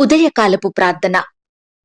ఉదయకాలపు ప్రార్థన.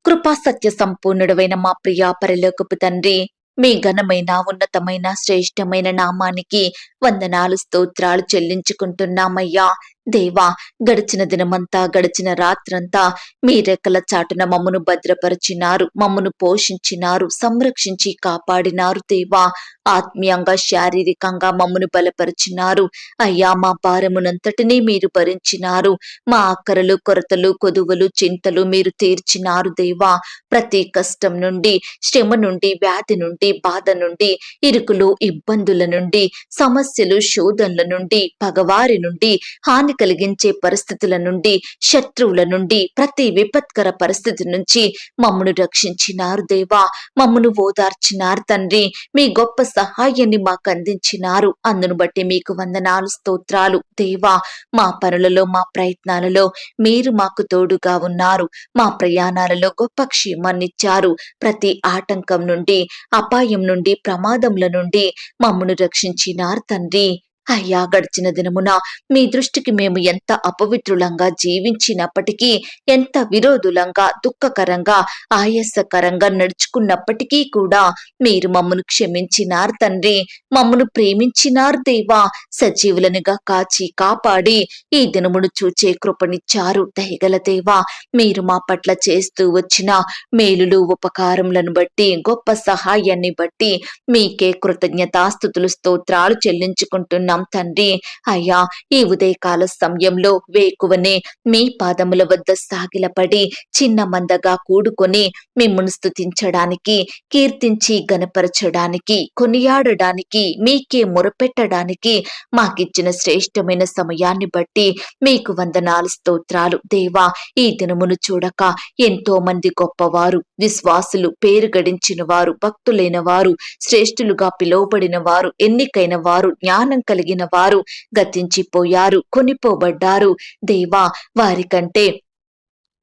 కృపా సత్య సంపూర్ణుడమైన మా ప్రియా పరలోకపు తండ్రి మీ ఘనమైన ఉన్నతమైన శ్రేష్టమైన నామానికి వందనాలు స్తోత్రాలు చెల్లించుకుంటున్నామయ్యా. దేవా గడిచిన దినమంతా గడిచిన రాత్రంతా మీ రెక్కల చాటున మమ్మను భద్రపరిచినారు మమ్మను పోషించినారు సంరక్షించి కాపాడినారు దేవా. ఆత్మీయంగా శారీరకంగా మమ్మను బలపరిచినారు. అయ్యా మా భారమునంతటినీ మీరు భరించినారు. మా అక్కరలు కొరతలు కొదువలు చింతలు మీరు తీర్చినారు దేవా. ప్రతి కష్టం నుండి శ్రమ నుండి వ్యాధి నుండి బాధ నుండి ఇరుకులు ఇబ్బందుల నుండి సమస్యలు శోధనల నుండి పగవారి నుండి హాని కలిగించే పరిస్థితుల నుండి శత్రువుల నుండి ప్రతి విపత్కర పరిస్థితి నుంచి మమ్మను రక్షించినారు దేవా. మమ్మను ఓదార్చినారు తండ్రి. మీ గొప్ప సహాయాన్ని మాకు అందించినారు. అందును బట్టి మీకు వందనాలు స్తోత్రాలు. దేవా మా పనులలో మా ప్రయత్నాలలో మీరు మాకు తోడుగా ఉన్నారు. మా ప్రయాణాలలో గొప్ప క్షేమాన్నిచ్చారు ప్రతి ఆటంకం నుండి అపాయం నుండి ప్రమాదముల నుండి మమ్మను రక్షించినారు తండ్రి. అయ్యా గడిచిన దినమున మీ దృష్టికి మేము ఎంత అపవిత్రులంగా జీవించినప్పటికీ ఎంత విరోధులంగా దుఃఖకరంగా ఆయాసకరంగా నడుచుకున్నప్పటికీ కూడా మీరు మమ్మను క్షమించినారు తండ్రి. మమ్మను ప్రేమించినారు దేవా. సజీవులనుగా కాచి కాపాడి ఈ దినమును చూచే కృపనిచ్చారు దయగల దేవా. మీరు మా పట్ల చేస్తూ వచ్చిన మేలులు ఉపకారములను బట్టి గొప్ప సహాయాన్ని బట్టి మీకే కృతజ్ఞతాస్థుతులు స్తోత్రాలు చెల్లించుకుంటున్నాం. తండ్రి. అయ్యా ఈ ఉదయకాల సమయంలో వేకువనే మీ పాదముల వద్ద సాగిలపడి చిన్న మందగా కూడుకొని మిమ్మల్ని స్థుతించడానికి కీర్తించి గనపరచడానికి కొనియాడడానికి మీకే మొరపెట్టడానికి మాకిచ్చిన శ్రేష్టమైన సమయాన్ని బట్టి మీకు వందనాలు స్తోత్రాలు. దేవా ఈ దినమును చూడక ఎంతో మంది గొప్పవారు విశ్వాసులు పేరు గడించిన వారు భక్తులైన వారు శ్రేష్ఠులుగా పిలువబడిన వారు ఎన్నికైన వారు జ్ఞానం కలిగి కలిగిన వారు గతించిపోయారు కొనిపోబడ్డారు. దేవా వారికంటే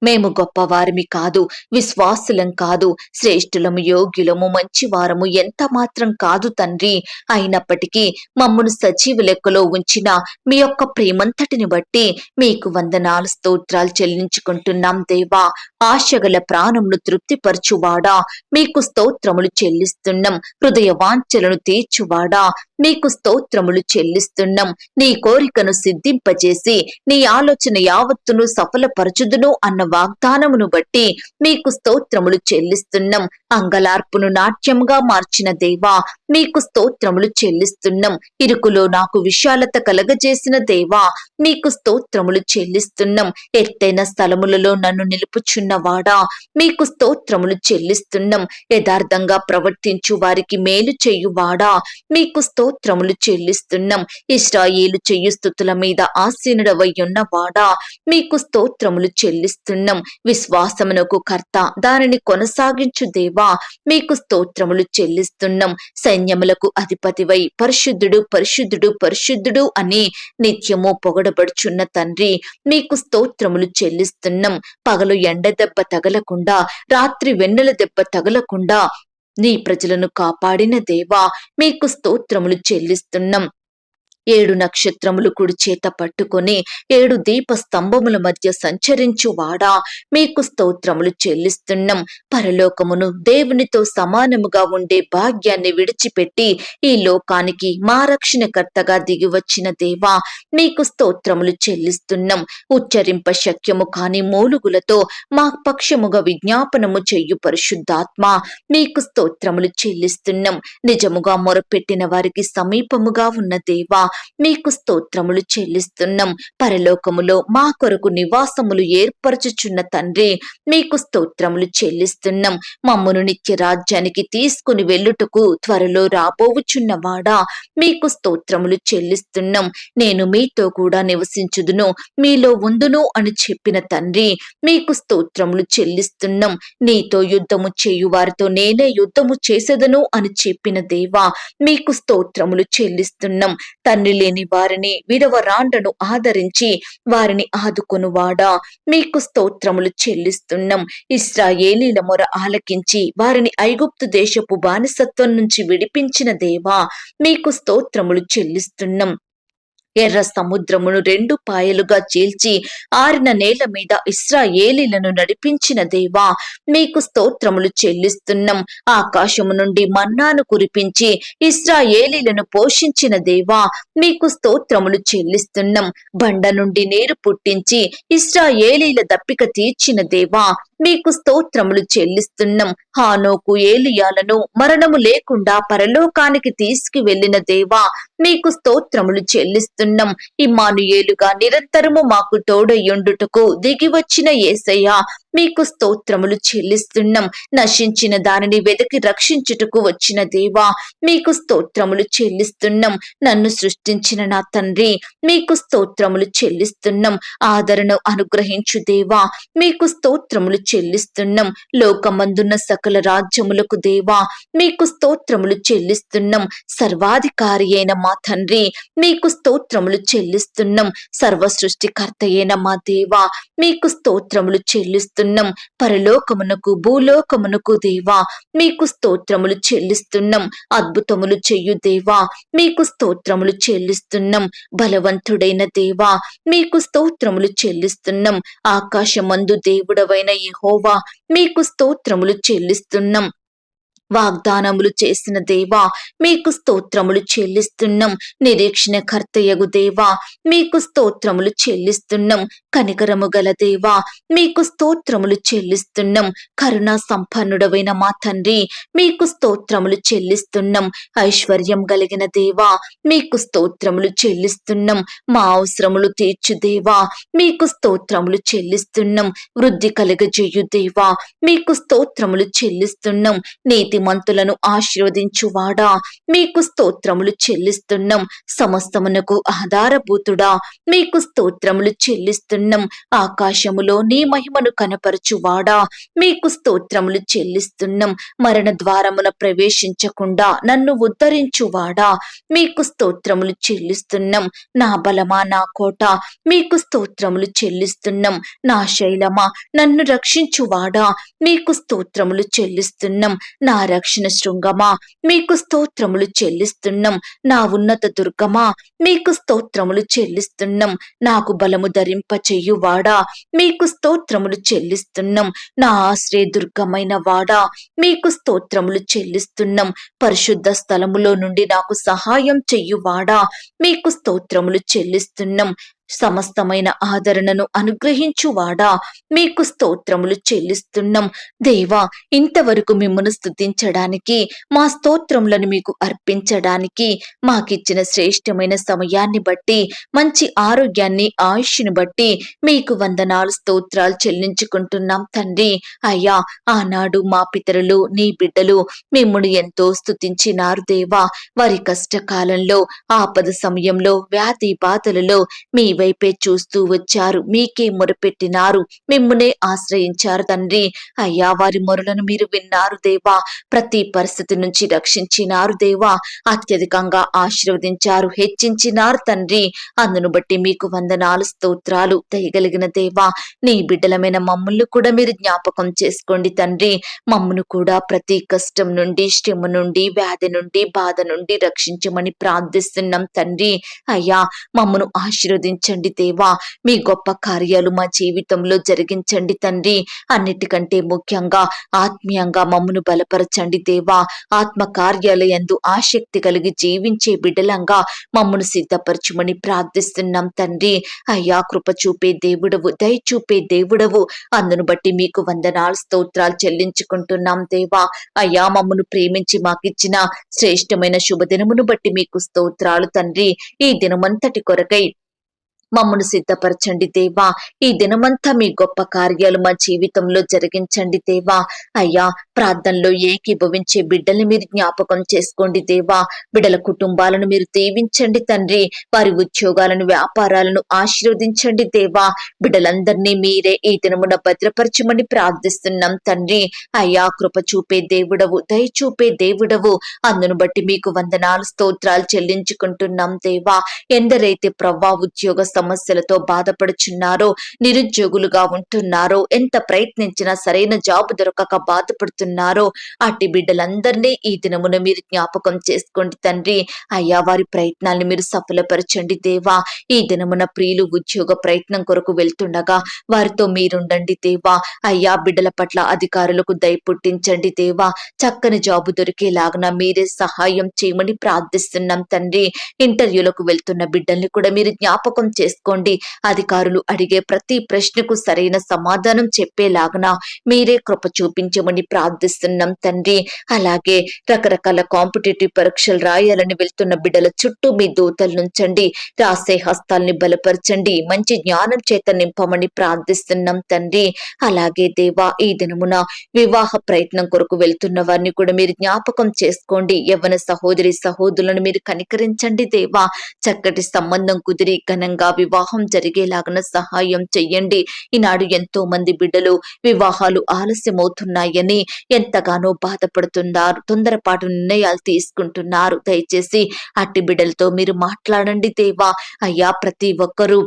మేము గొప్పవారిమి కాదు విశ్వాసులం కాదు శ్రేష్ఠులము యోగ్యులము మంచివారము ఎంత మాత్రం కాదు తండ్రి. అయినప్పటికీ మమ్మను సజీవ లెక్కలో ఉంచిన మీ యొక్క ప్రేమంతటిని బట్టి మీకు వందనాలు స్తోత్రాలు చెల్లించుకుంటున్నాం దేవా. ఆశగల ప్రాణమును తృప్తిపరచువాడా. మీకు స్తోత్రములు చెల్లిస్తున్నాం. హృదయ వాంఛలను తీర్చువాడా. మీకు స్తోత్రములు చెల్లిస్తున్నాం. నీ కోరికను సిద్ధింపజేసి నీ ఆలోచన యావత్తును సఫలపరచుదును అన్న వాగ్దానమును బట్టి మీకు స్తోత్రములు చెల్లిస్తున్నాం. అంగలార్పును నాట్యముగా మార్చిన దేవా మీకు స్తోత్రములు చెల్లిస్తున్నాం. ఇరుకులో నాకు విశాలత కలగజేసిన దేవా మీకు స్తోత్రములు చెల్లిస్తున్నాం. ఎత్తైన స్థలములలో నన్ను నిలుపుచున్నవాడా మీకు స్తోత్రములు చెల్లిస్తున్నాం. యథార్థంగా ప్రవర్తించు వారికి మేలు చెయ్యువాడా మీకు స్తోత్రములు చెల్లిస్తున్నాం. ఇస్రాయేలు చెయ్యు స్థుతుల మీద ఆసీనుడవై ఉన్నవాడా మీకు స్తోత్రములు చెల్లిస్తున్నాం. విశ్వాసమునకు కర్త దానిని కొనసాగించు దేవా. మీకు స్తోత్రములు చెల్లిస్తున్నాం. సైన్యములకు అధిపతివై పరిశుద్ధుడు పరిశుద్ధుడు పరిశుద్ధుడు అని నిత్యము పొగడబడుచున్న తండ్రి మీకు స్తోత్రములు చెల్లిస్తున్నాం. పగలు ఎండ దెబ్బ తగలకుండా రాత్రి వెన్నెల దెబ్బ తగలకుండా నీ ప్రజలను కాపాడిన దేవా మీకు స్తోత్రములు చెల్లిస్తున్నాం. ఏడు నక్షత్రములు కుడి చేత పట్టుకొని ఏడు దీప స్తంభముల మధ్య సంచరించు వాడా మీకు స్తోత్రములు చెల్లిస్తున్నాం. పరలోకమును దేవునితో సమానముగా ఉండే భాగ్యాన్ని విడిచిపెట్టి ఈ లోకానికి మా రక్షణకర్తగా దిగి వచ్చిన దేవా మీకు స్తోత్రములు చెల్లిస్తున్నాం. ఉచ్చరింప శక్యము కాని మూలుగులతో మా పక్షముగా విజ్ఞాపనము చెయ్యు పరిశుద్ధాత్మ మీకు స్తోత్రములు చెల్లిస్తున్నాం. నిజముగా మొరపెట్టిన వారికి సమీపముగా ఉన్న దేవా మీకు స్తోత్రములు చెల్లిస్తున్నాం. పరలోకములో మా కొరకు నివాసములు ఏర్పరచుచున్న తండ్రి మీకు స్తోత్రములు చెల్లిస్తున్నాం. మమ్మను నిత్య రాజ్యానికి తీసుకుని వెళ్ళుటకు త్వరలో రాబోవుచున్నవాడా మీకు స్తోత్రములు చెల్లిస్తున్నాం. నేను మీతో కూడా నివసించుదును మీలో ఉందును అని చెప్పిన తండ్రి మీకు స్తోత్రములు చెల్లిస్తున్నాం. నీతో యుద్ధము చేయు వారితో నేనే యుద్ధము చేసేదను అని చెప్పిన దేవా మీకు స్తోత్రములు చెల్లిస్తున్నాం. తండ్రి లేని వారిని విడవరాండను ఆదరించి వారిని ఆదుకొనువాడా? మీకు స్తోత్రములు చెల్లిస్తున్నాం. ఇస్రాయేలీల మొర ఆలకించి వారిని ఐగుప్తు దేశపు బానిసత్వం నుంచి విడిపించిన దేవా మీకు స్తోత్రములు చెల్లిస్తున్నాం. ఎర్ర సముద్రమును రెండు పాయలుగా చీల్చి ఆరిన నేల మీద ఇస్రాయేలీలను నడిపించిన దేవా మీకు స్తోత్రములు చెల్లిస్తున్నాం. ఆకాశము నుండి మన్నాను కురిపించి ఇస్రాయేలీలను పోషించిన దేవా మీకు స్తోత్రములు చెల్లిస్తున్నాం. బండ నుండి నీరు పుట్టించి ఇస్రాయేలీల దప్పిక తీర్చిన దేవా మీకు స్తోత్రములు చెల్లిస్తున్నాం. హానోకు ఏలియాలను మరణము లేకుండా పరలోకానికి తీసుకువెళ్ళిన దేవా మీకు స్తోత్రములు చెల్లిస్తున్నాం. ఇమానుయేలుగా నిరంతరము మాకు తోడయ్యుండుటకు దిగి వచ్చిన ఏసయ్య మీకు స్తోత్రములు చెల్లిస్తున్నాం. నశించిన దానిని వెతికి రక్షించుటకు వచ్చిన దేవా మీకు స్తోత్రములు చెల్లిస్తున్నాం. నన్ను సృష్టించిన నా తండ్రి మీకు స్తోత్రములు చెల్లిస్తున్నాం. ఆదరణ అనుగ్రహించు దేవా మీకు స్తోత్రములు చెల్లిస్తున్నాం. లోకమందున్న సకల రాజ్యములకు దేవా మీకు స్తోత్రములు చెల్లిస్తున్నాం. సర్వాధికారి అయిన మా తండ్రి మీకు స్తోత్రములు చెల్లిస్తున్నాం. సర్వ సృష్టికర్త అయిన మా దేవా మీకు స్తోత్రములు చెల్లిస్తున్నాం. పరలోకమునకు భూలోకమునకు దేవా మీకు స్తోత్రములు చెల్లిస్తున్నాం. అద్భుతములు చెయ్యు దేవా మీకు స్తోత్రములు చెల్లిస్తున్నాం. బలవంతుడైన దేవా మీకు స్తోత్రములు చెల్లిస్తున్నాం. ఆకాశమందు దేవుడవైన యహోవా మీకు స్తోత్రములు చెల్లిస్తున్నాం. వాగ్దానములు చేసిన దేవా మీకు స్తోత్రములు చెల్లిస్తున్నాం. నిరీక్షణ కర్తయగు దేవా మీకు స్తోత్రములు చెల్లిస్తున్నాం. కనికరము గల దేవా మీకు స్తోత్రములు చెల్లిస్తున్నాం. కరుణా సంపన్నుడవైన మా తండ్రి మీకు స్తోత్రములు చెల్లిస్తున్నాం. ఐశ్వర్యం కలిగిన దేవా మీకు స్తోత్రములు చెల్లిస్తున్నాం. మా అవసరములు తీర్చు దేవా మీకు స్తోత్రములు చెల్లిస్తున్నాం. వృద్ధి కలగజేయు దేవా మీకు స్తోత్రములు చెల్లిస్తున్నాం. నీతిమంతులను ఆశీర్వదించువాడా? మీకు స్తోత్రములు చెల్లిస్తున్నాం. సమస్తమునకు ఆధారభూతుడా. మీకు స్తోత్రములు చెల్లిస్తున్నాం. ఆకాశములో నీ మహిమను కనపరచువాడా? మీకు స్తోత్రములు చెల్లిస్తున్నాం. మరణ ద్వారమున ప్రవేశించకుండా నన్ను ఉద్ధరించువాడా? మీకు స్తోత్రములు చెల్లిస్తున్నాం. నా బలమా నా కోట మీకు స్తోత్రములు చెల్లిస్తున్నాం. నా శైలమా నన్ను రక్షించువాడా? మీకు స్తోత్రములు చెల్లిస్తున్నాం. నా రక్షణ శృంగమా? మీకు స్తోత్రములు చెల్లిస్తున్నాం. నా ఉన్నత దుర్గమా? మీకు స్తోత్రములు చెల్లిస్తున్నాం. నాకు బలము ధరింప చెయ్యువాడా మీకు స్తోత్రములు చెల్లిస్తున్నాం. నా ఆశ్రయ దుర్గమైన వాడా? మీకు స్తోత్రములు చెల్లిస్తున్నాం. పరిశుద్ధ స్థలములో నుండి నాకు సహాయం చెయ్యువాడా మీకు స్తోత్రములు చెల్లిస్తున్నాం. సమస్తమైన ఆదరణను అనుగ్రహించువాడా? మీకు స్తోత్రములు చెల్లిస్తున్నాం. దేవా ఇంతవరకు మిమ్మను స్తుతించడానికి మా స్తోత్రములను మీకు అర్పించడానికి మాకిచ్చిన శ్రేష్టమైన సమయాన్ని బట్టి మంచి ఆరోగ్యాన్ని ఆయుష్ని బట్టి మీకు వందనాలు స్తోత్రాలు చెల్లించుకుంటున్నాం తండ్రి. అయ్యా ఆనాడు మా పితరులు నీ బిడ్డలు మిమ్మను ఎంతో స్తుతించినారు దేవా. వారి కష్టకాలంలో ఆపద సమయంలో వ్యాధి బాధలలో మీ వైపే చూస్తూ వచ్చారు. మీకే మొరపెట్టినారు. మిమ్మునే ఆశ్రయించారు తండ్రి. అయ్యా వారి మొరలను మీరు విన్నారు దేవా. ప్రతి పరిస్థితి నుంచి రక్షించినారు దేవా. అత్యధికంగా ఆశీర్వదించారు హెచ్చించినారు తండ్రి. అందును బట్టి మీకు వందనాలు స్తోత్రాలు దయగలిగిన దేవా. నీ బిడ్డలమైన మమ్మల్ని కూడా మీరు జ్ఞాపకం చేసుకోండి తండ్రి. మమ్మను కూడా ప్రతి కష్టం నుండి శ్రమ నుండి వ్యాధి నుండి బాధ నుండి రక్షించమని ప్రార్థిస్తున్నాం తండ్రి. అయ్యా మమ్మను జరిగించండి దేవా. మీ గొప్ప కార్యాలు మా జీవితంలో జరిగించండి తండ్రి. అన్నిటికంటే ముఖ్యంగా ఆత్మీయంగా మమ్మను బలపరచండి దేవా. ఆత్మ కార్యాలయందు ఆసక్తి కలిగి జీవించే బిడలంగా మమ్మను సిద్ధపరచుమని ప్రార్థిస్తున్నాం తండ్రి. అయ్యా కృప చూపే దేవుడవు దయ చూపే దేవుడవు. అందును బట్టి మీకు వందనాలు స్తోత్రాలు చెల్లించుకుంటున్నాం దేవా. అయ్యా మమ్మను ప్రేమించి మాకిచ్చిన శ్రేష్టమైన శుభదినమును బట్టి మీకు స్తోత్రాలు తండ్రి. ఈ దినమంతటి కొరకై మమ్మను సిద్ధపరచండి దేవా. ఈ దినమంతా మీ గొప్ప కార్యాలు మా జీవితంలో జరిగించండి దేవా. అయ్యా ప్రార్థనలో ఏకీభవించే బిడ్డల్ని మీరు జ్ఞాపకం చేసుకోండి దేవా. బిడ్డల కుటుంబాలను మీరు దీవించండి తండ్రి. వారి ఉద్యోగాలను వ్యాపారాలను ఆశీర్వదించండి దేవా. బిడ్డలందరినీ మీరే ఈ దినమున భద్రపరచమని ప్రార్థిస్తున్నాం తండ్రి. అయ్యా కృప చూపే దేవుడవు దయ చూపే దేవుడవు. అందును బట్టి మీకు వందనాలు స్తోత్రాలు చెల్లించుకుంటున్నాం దేవా. ఎందరైతే ప్రవ్వా ఉద్యోగ సమస్యలతో బాధపడుచున్నారో నిరుద్యోగులుగా ఉంటున్నారో ఎంత ప్రయత్నించినా సరైన జాబ్ దొరకక బాధపడుతున్నారో అట్టి బిడ్డలందరినీ ఈ దినమున మీరు జ్ఞాపకం చేసుకోండి తండ్రి. అయ్యా వారి ప్రయత్నాన్ని మీరు సఫలపరచండి దేవా. ఈ దినమున ప్రియులు ఉద్యోగ ప్రయత్నం కొరకు వెళ్తుండగా వారితో మీరుండండి దేవా. అయ్యా బిడ్డల పట్ల అధికారులకు దయ పుట్టించండి దేవా. చక్కని జాబు దొరికేలాగున మీరే సహాయం చేయమని ప్రార్థిస్తున్నాం తండ్రి. ఇంటర్వ్యూలకు వెళ్తున్న బిడ్డల్ని కూడా మీరు జ్ఞాపకం చేసుకోండి. అధికారులు అడిగే ప్రతి ప్రశ్నకు సరైన సమాధానం చెప్పేలాగన మీరే కృప చూపించమని ప్రార్థిస్తున్నాం తండ్రి. అలాగే రకరకాల కాంపిటేటివ్ పరీక్షలు రాయాలని వెళ్తున్న బిడ్డల చుట్టూ మీ దూతలు నుంచండి. రాసే హస్తాల్ని బలపరచండి. మంచి జ్ఞానం చేత నింపమని ప్రార్థిస్తున్నాం తండ్రి. అలాగే దేవా ఈ దినమున వివాహ ప్రయత్నం కొరకు వెళ్తున్న వారిని కూడా మీరు జ్ఞాపకం చేసుకోండి. యవ్వన సహోదరి సహోదరులను మీరు కనికరించండి దేవా. చక్కటి సంబంధం కుదిరి ఘనంగా వివాహం జరిగేలాగన సహాయం చెయ్యండి. ఈనాడు ఎంతో మంది బిడ్డలు వివాహాలు ఆలస్యమవుతున్నాయని ఎంతగానో బాధపడుతున్నారు. తొందరపాటు నిర్ణయాలు తీసుకుంటున్నారు. దయచేసి అట్టి బిడ్డలతో మీరు మాట్లాడండి దేవా. అయ్యా ప్రతి ఒక్కరూ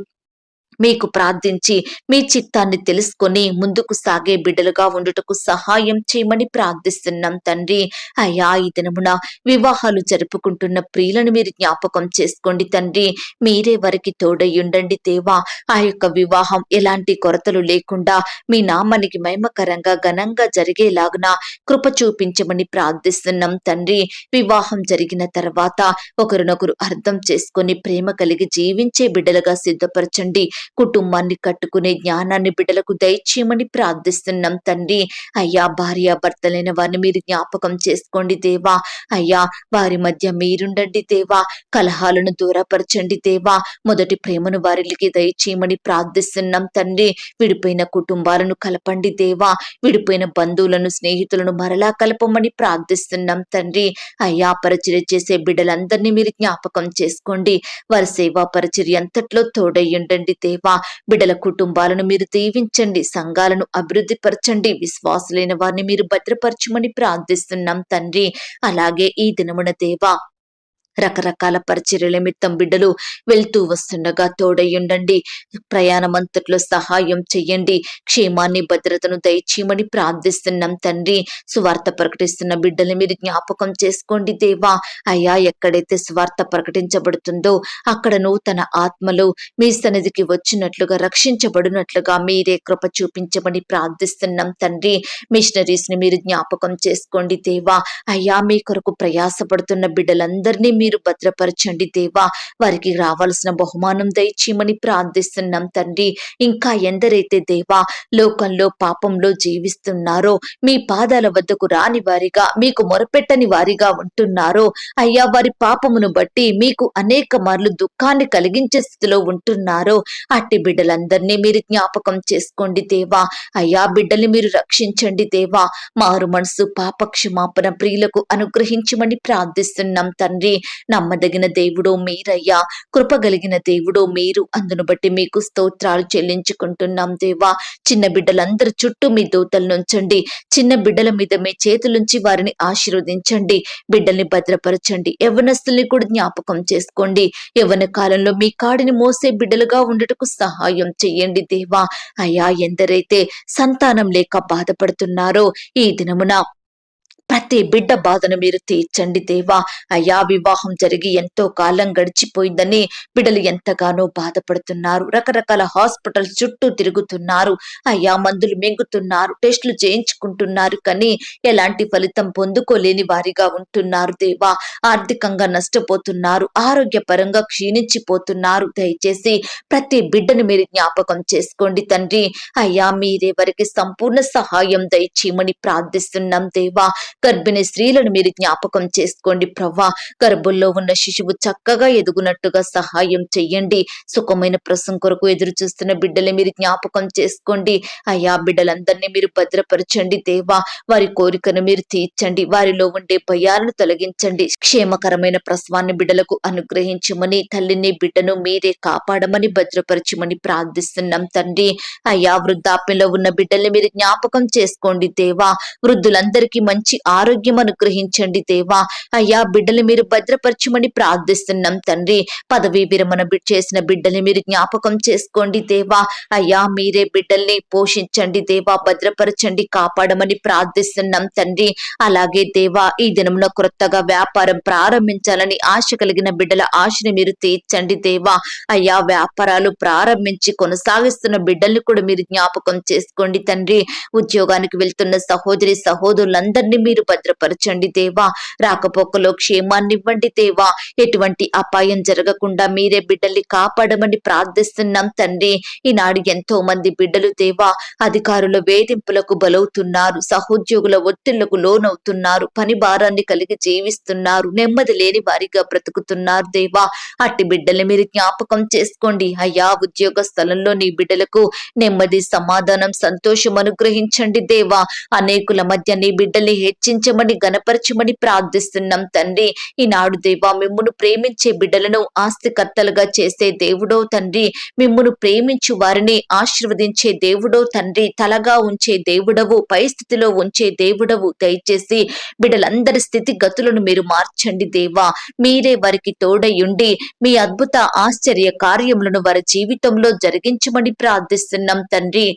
మీకు ప్రార్థించి మీ చిత్తాన్ని తెలుసుకొని ముందుకు సాగే బిడ్డలుగా ఉండుటకు సహాయం చేయమని ప్రార్థిస్తున్నాం తండ్రి. అయ్యా ఈ దినమున వివాహాలు జరుపుకుంటున్న ప్రియులను మీరు జ్ఞాపకం చేసుకోండి తండ్రి. మీరే వారికి తోడయ్యుండండి దేవా. ఆ యొక్క వివాహం ఎలాంటి కొరతలు లేకుండా మీ నామానికి మహిమకరంగా ఘనంగా జరిగేలాగున కృప చూపించమని ప్రార్థిస్తున్నాం తండ్రి. వివాహం జరిగిన తర్వాత ఒకరినొకరు అర్థం చేసుకొని ప్రేమ కలిగి జీవించే బిడ్డలుగా సిద్ధపరచండి. కుటుంబాన్ని కట్టుకునే జ్ఞానాన్ని బిడ్డలకు దయచేయమని ప్రార్థిస్తున్నాం తండ్రి. అయ్యా భార్య భర్తలైన వారిని మీరు జ్ఞాపకం చేసుకోండి దేవా. అయ్యా వారి మధ్య మీరుండండి దేవా. కలహాలను దూరపరచండి దేవా. మొదటి ప్రేమను వారికి దయచేయమని ప్రార్థిస్తున్నాం తండ్రి. విడిపోయిన కుటుంబాలను కలపండి దేవా. విడిపోయిన బంధువులను స్నేహితులను మరలా కలపమని ప్రార్థిస్తున్నాం తండ్రి. అయ్యా పరిచర్య చేసే బిడ్డలందరినీ మీరు జ్ఞాపకం చేసుకోండి. వారి సేవా పరిచర్య అంతట్లో తోడయ్యుండండి దేవా. బిడ్డల కుటుంబాలను మీరు దీవించండి సంఘాలను అభివృద్ధి పరచండి విశ్వాసులైన వారిని మీరు భద్రపరచమని ప్రార్థిస్తున్నాం తండ్రి. అలాగే ఈ దినమున దేవా రకరకాల పరిచర్య నిమిత్తం బిడ్డలు వెళ్తూ వస్తుండగా తోడయ్యుండండి. ప్రయాణమంతట్లో సహాయం చెయ్యండి. క్షేమాన్ని భద్రతను దయచేయమని ప్రార్థిస్తున్నాం తండ్రి. సువార్త ప్రకటిస్తున్న బిడ్డలు మీరు జ్ఞాపకం చేసుకోండి దేవా. అయ్యా ఎక్కడైతే సువార్త ప్రకటించబడుతుందో అక్కడ నూతన ఆత్మలు మీ సన్నిధికి వచ్చినట్లుగా రక్షించబడినట్లుగా మీరే కృప చూపించమని ప్రార్థిస్తున్నాం తండ్రి. మిషనరీస్ని మీరు జ్ఞాపకం చేసుకోండి దేవా. అయ్యా మీ కొరకు ప్రయాసపడుతున్న బిడ్డలందరినీ మీరు భద్రపరచండి దేవా. వారికి రావాల్సిన బహుమానం దయచేయమని ప్రార్థిస్తున్నాం తండ్రి. ఇంకా ఎందరైతే దేవా లోకంలో పాపంలో జీవిస్తున్నారో మీ పాదాల వద్దకు రాని వారిగా మీకు మొరపెట్టని వారిగా ఉంటున్నారో అయ్యా వారి పాపమును బట్టి మీకు అనేక మార్లు దుఃఖాన్ని కలిగించే స్థితిలో ఉంటున్నారో అట్టి బిడ్డలందరినీ మీరు జ్ఞాపకం చేసుకోండి దేవా. అయ్యా బిడ్డల్ని మీరు రక్షించండి దేవా. మారు మనసు పాప క్షమాపణ ప్రియులకు అనుగ్రహించమని ప్రార్థిస్తున్నాం తండ్రి. నమ్మదగిన దేవుడో మీరయ్యా. కృప కలిగిన దేవుడో మీరు. అందును బట్టి మీకు స్తోత్రాలు చెల్లించుకుంటున్నాం దేవా. చిన్న బిడ్డలందరి చుట్టూ మీ దూతలు నుంచండి చిన్న బిడ్డల మీద మీ చేతులుంచి వారిని ఆశీర్వదించండి. బిడ్డల్ని భద్రపరచండి. యవ్వనస్తుల్ని కూడా జ్ఞాపకం చేసుకోండి. యవ్వన కాలంలో మీ కాడిని మోసే బిడ్డలుగా ఉండటకు సహాయం చెయ్యండి దేవా. అయ్యా ఎందరైతే సంతానం లేక బాధపడుతున్నారో ఈ దినమున ప్రతి బిడ్డ బాధను మీరు తీర్చండి దేవా. అయ్యా వివాహం జరిగి ఎంతో కాలం గడిచిపోయిందని బిడ్డలు ఎంతగానో బాధపడుతున్నారు. రకరకాల హాస్పిటల్స్ చుట్టూ తిరుగుతున్నారు. అయ్యా మందులు మింగుతున్నారు టెస్టులు చేయించుకుంటున్నారు. కానీ ఎలాంటి ఫలితం పొందుకోలేని వారిగా ఉంటున్నారు దేవా. ఆర్థికంగా నష్టపోతున్నారు ఆరోగ్యపరంగా క్షీణించిపోతున్నారు. దయచేసి ప్రతి బిడ్డను మీరు జ్ఞాపకం చేసుకోండి తండ్రి. అయ్యా మీరే వారికి సంపూర్ణ సహాయం దయచేయమని ప్రార్థిస్తున్నాం దేవా. గర్భిణీ స్త్రీలను మీరు జ్ఞాపకం చేసుకోండి ప్రవ్వా గర్భంలో ఉన్న శిశువు చక్కగా ఎదుగునట్టుగా సహాయం చెయ్యండి. సుఖమైన ప్రసం కొరకు ఎదురు చూస్తున్న బిడ్డలు మీరు జ్ఞాపకం చేసుకోండి. అయ్యా బిడ్డలందరినీ మీరు భద్రపరచండి దేవా. వారి కోరికను మీరు తీర్చండి. వారిలో ఉండే భయాలను తొలగించండి. క్షేమకరమైన ప్రసవాన్ని బిడ్డలకు అనుగ్రహించమని తల్లిని బిడ్డను మీరే కాపాడమని భద్రపరచమని ప్రార్థిస్తున్నాం తండ్రి. అయ్యా వృద్ధాప్యంలో ఉన్న బిడ్డల్ని మీరు జ్ఞాపకం చేసుకోండి దేవా. వృద్ధులందరికీ మంచి ఆరోగ్యం అనుగ్రహించండి దేవా. అయ్యా బిడ్డలు మీరు భద్రపరచమని ప్రార్థిస్తున్నాం తండ్రి. పదవీ విరమణ చేసిన బిడ్డల్ని మీరు జ్ఞాపకం చేసుకోండి దేవా. అయ్యా మీరే బిడ్డల్ని పోషించండి దేవా భద్రపరచండి కాపాడమని ప్రార్థిస్తున్నాం తండ్రి. అలాగే దేవా ఈ దినమున క్రొత్తగా వ్యాపారం ప్రారంభించాలని ఆశ కలిగిన బిడ్డల ఆశని మీరు తీర్చండి దేవా. అయ్యా వ్యాపారాలు ప్రారంభించి కొనసాగిస్తున్న బిడ్డల్ని కూడా మీరు జ్ఞాపకం చేసుకోండి తండ్రి. ఉద్యోగానికి వెళ్తున్న సహోదరి సహోదరులందరినీ మీరు భద్రపరచండి దేవా. రాకపోకలో క్షేమాన్నివ్వండి దేవా. ఎటువంటి అపాయం జరగకుండా మీరే బిడ్డల్ని కాపాడమని ప్రార్థిస్తున్నాం తండ్రి. ఈనాడు ఎంతో మంది బిడ్డలు దేవా అధికారుల వేధింపులకు బలవుతున్నారు. సహోద్యోగుల ఒత్తిళ్ళకు లోనవుతున్నారు. పని భారాన్ని కలిగి జీవిస్తున్నారు. నెమ్మది లేని వారిగా బ్రతుకుతున్నారు దేవా. అట్టి బిడ్డల్ని మీరు జ్ఞాపకం చేసుకోండి. అయ్యా ఉద్యోగ స్థలంలో నీ బిడ్డలకు నెమ్మది సమాధానం సంతోషం అనుగ్రహించండి దేవా. అనేకుల మధ్య నీ బిడ్డల్ని దర్శించమని గనపరచమని ప్రార్థిస్తున్నాం తండ్రి. ఈనాడు దేవా మిమ్మును ప్రేమించే బిడ్డలను ఆస్తికర్తలుగా చేసే దేవుడో తండ్రి. మిమ్మును ప్రేమించు వారిని ఆశీర్వదించే దేవుడో తండ్రి. తలగా ఉంచే దేవుడవు పై స్థితిలో ఉంచే దేవుడవు దయచేసి బిడ్డలందరి స్థితి గతులను మీరు మార్చండి దేవా. మీరే వారికి తోడయుండి మీ అద్భుత ఆశ్చర్య కార్యములను వారి జీవితంలో జరిగించమని ప్రార్థిస్తున్నాం తండ్రి.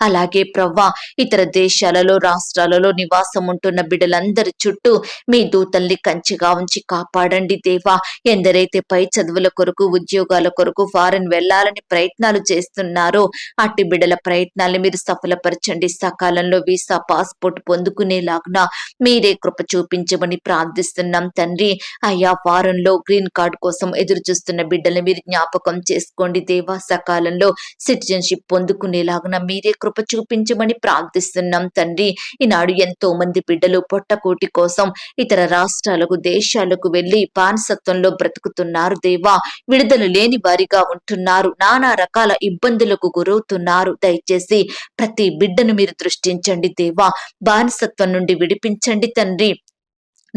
అలాగే ప్రవ్వా ఇతర దేశాలలో రాష్ట్రాలలో నివాసం ఉంటున్న బిడ్డలందరి చుట్టూ మీ దూతల్ని కంచిగా ఉంచి కాపాడండి దేవా. ఎందరైతే పై చదువుల కొరకు ఉద్యోగాల కొరకు ఫారెన్ వెళ్ళాలని ప్రయత్నాలు చేస్తున్నారో అట్టి బిడ్డల ప్రయత్నాల్ని మీరు సఫలపరచండి. సకాలంలో వీసా పాస్పోర్ట్ పొందుకునేలాగా మీరే కృప చూపించమని ప్రార్థిస్తున్నాం తండ్రి. అయ్యా ఫారెన్లో గ్రీన్ కార్డ్ కోసం ఎదురు చూస్తున్న బిడ్డల్ని మీరు జ్ఞాపకం చేసుకోండి దేవా. సకాలంలో సిటిజన్షిప్ పొందుకునేలాగా మీరే కృప చూపించమని ప్రార్థిస్తున్నాం తండ్రి. ఈనాడు ఎంతో మంది బిడ్డలు పొట్టకోటి కోసం ఇతర రాష్ట్రాలకు దేశాలకు వెళ్ళి బానిసత్వంలో బ్రతుకుతున్నారు దేవా. విడుదల లేని వారిగా ఉంటున్నారు. నానా రకాల ఇబ్బందులకు గురవుతున్నారు. దయచేసి ప్రతి బిడ్డను మీరు దృష్టించండి దేవా. బానిసత్వం నుండి విడిపించండి తండ్రి.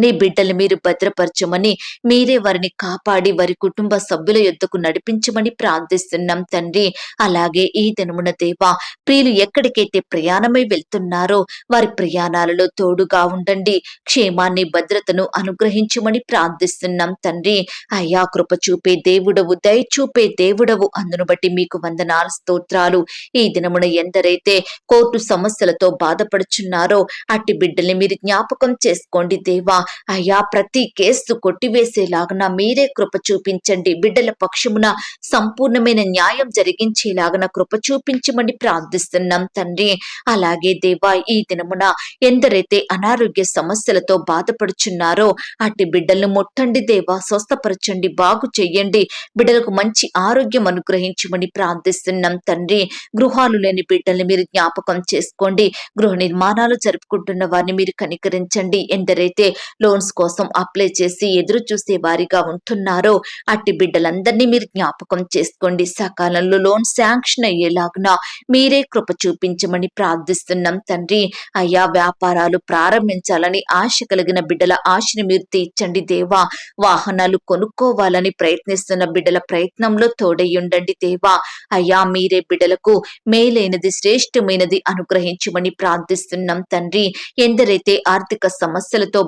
నీ బిడ్డల్ని మీరు భద్రపరచమని మీరే వారిని కాపాడి వారి కుటుంబ సభ్యుల యొద్దకు నడిపించమని ప్రార్థిస్తున్నాం తండ్రి. అలాగే ఈ దినమున దేవా ప్రియులు ఎక్కడికైతే ప్రయాణమై వెళ్తున్నారో వారి ప్రయాణాలలో తోడుగా ఉండండి. క్షేమాన్ని భద్రతను అనుగ్రహించమని ప్రార్థిస్తున్నాం తండ్రి. అయ్యా కృప చూపే దేవుడవు దయ చూపే దేవుడవు. అందును బట్టి మీకు వందనాలు స్తోత్రాలు. ఈ దినమున ఎందరైతే కోర్టు సమస్యలతో బాధపడుచున్నారో అట్టి బిడ్డల్ని మీరు జ్ఞాపకం చేసుకోండి దేవా. అయ్యా ప్రతి కేసు కొట్టివేసేలాగన మీరే కృప చూపించండి. బిడ్డల పక్షమున సంపూర్ణమైన న్యాయం జరిగించేలాగన కృప చూపించమని ప్రార్థిస్తున్నాం తండ్రి. అలాగే దేవా ఈ దినమున ఎందరైతే అనారోగ్య సమస్యలతో బాధపడుచున్నారో అట్టి బిడ్డలను ముట్టండి దేవా స్వస్థపరచండి బాగు చెయ్యండి. బిడ్డలకు మంచి ఆరోగ్యం అనుగ్రహించమని ప్రార్థిస్తున్నాం తండ్రి. గృహాలు లేని బిడ్డల్ని మీరు జ్ఞాపకం చేసుకోండి. గృహ నిర్మాణాలు జరుపుకుంటున్న వారిని మీరు కనికరించండి. ఎందరైతే లోన్స్ కోసం అప్లై చేసి ఎదురు చూసే వారిగా ఉంటున్నారో అట్టి బిడ్డలందరినీ మీరు జ్ఞాపకం చేసుకోండి. సకాలంలో లోన్ శాంక్షన్ అయ్యేలాగున మీరే కృప చూపించమని ప్రార్థిస్తున్నాం తండ్రి. అయ్యా వ్యాపారాలు ప్రారంభించాలని ఆశ కలిగిన బిడ్డల ఆశని మీరు తీర్చండి దేవా. వాహనాలు కొనుక్కోవాలని ప్రయత్నిస్తున్న బిడ్డల ప్రయత్నంలో తోడయ్యుండండి దేవా. అయ్యా మీరే బిడ్డలకు మేలైనది శ్రేష్టమైనది అనుగ్రహించమని ప్రార్థిస్తున్నాం తండ్రి. ఎందరైతే ఆర్థిక సమస్యలతో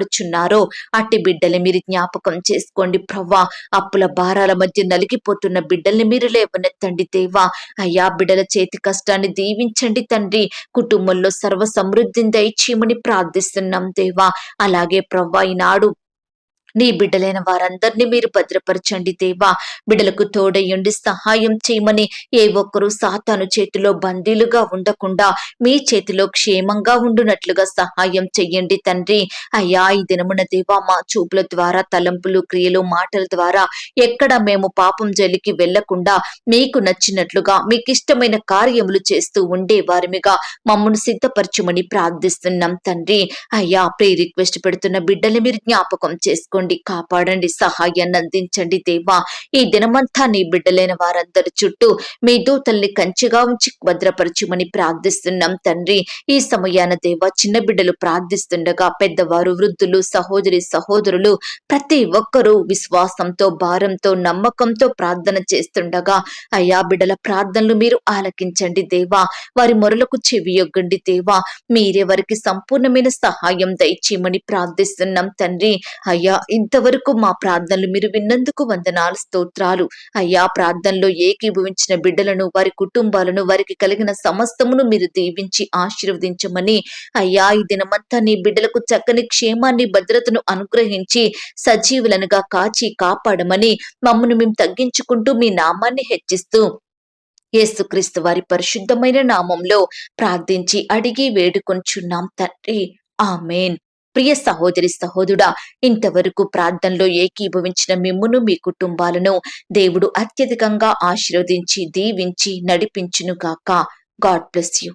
బాధపడుచున్నారో అట్టి బిడ్డల్ని మీరు జ్ఞాపకం చేసుకోండి ప్రవ్వా. అప్పుల భారాల మధ్య నలిగిపోతున్న బిడ్డల్ని మీరు లేవనెత్తండి దేవా. అయ్యా బిడ్డల చేతి కష్టాన్ని దీవించండి తండ్రి. కుటుంబంలో సర్వ సమృద్ధిని దయచేయమని ప్రార్థిస్తున్నాం దేవా. అలాగే ప్రవ్వా ఈనాడు నీ బిడ్డలైన వారందరినీ మీరు భద్రపరచండి దేవా. బిడ్డలకు తోడయ్యండి సహాయం చేయమని ఏ ఒక్కరూ సాతాను చేతిలో బందీలుగా ఉండకుండా మీ చేతిలో క్షేమంగా ఉండునట్లుగా సహాయం చెయ్యండి తండ్రి. అయ్యా ఈ దినమున దేవా మా చూపుల ద్వారా తలంపులు క్రియలు మాటల ద్వారా ఎక్కడ మేము పాపం జలికి వెళ్ళకుండా మీకు నచ్చినట్లుగా మీకు ఇష్టమైన కార్యములు చేస్తూ ఉండే వారిమిగా మమ్మను సిద్ధపరచమని ప్రార్థిస్తున్నాం తండ్రి. అయ్యా ప్రే రిక్వెస్ట్ పెడుతున్న బిడ్డలు మీరు జ్ఞాపకం చేసుకోండి నడిపించుకోండి కాపాడండి సహాయాన్ని అందించండి దేవా. ఈ దినమంతా నీ బిడ్డలైన వారందరి చుట్టూ మీ దూతల్ని కంచిగా ఉంచి భద్రపరచుమని ప్రార్థిస్తున్నాం తండ్రి. ఈ సమయాన దేవా చిన్న బిడ్డలు ప్రార్థిస్తుండగా పెద్దవారు వృద్ధులు సహోదరి సహోదరులు ప్రతి ఒక్కరూ విశ్వాసంతో భారంతో నమ్మకంతో ప్రార్థన చేస్తుండగా అయ్యా బిడ్డల ప్రార్థనలు మీరు ఆలకించండి దేవా. వారి మొరలకు చెవియొగ్గండి దేవా. మీరే వారికి సంపూర్ణమైన సహాయం దయచేయమని ప్రార్థిస్తున్నాం తండ్రి. అయ్యా ఇంతవరకు మా ప్రార్థనలు మీరు విన్నందుకు వందనాలు స్తోత్రాలు. అయ్యా ప్రార్థనలో ఏకీభవించిన బిడ్డలను వారి కుటుంబాలను వారికి కలిగిన సమస్తమును మీరు దీవించి ఆశీర్వదించమని. అయ్యా ఈ దినమంతా నీ బిడ్డలకు చక్కని క్షేమాన్ని భద్రతను అనుగ్రహించి సజీవులనుగా కాచి కాపాడమని మమ్మను మేము తగ్గించుకుంటూ మీ నామాన్ని హెచ్చిస్తూ యేసుక్రీస్తు వారి పరిశుద్ధమైన నామంలో ప్రార్థించి అడిగి వేడుకొంచున్నాం తండ్రి. ఆమెన్. ప్రియ సహోదరి సహోదుడా ఇంతవరకు ప్రార్థనలో ఏకీభవించిన మిమ్మును మీ కుటుంబాలను దేవుడు అత్యధికంగా ఆశీర్వదించి దీవించి నడిపించునుగాక గాడ్ బ్లెస్ యు.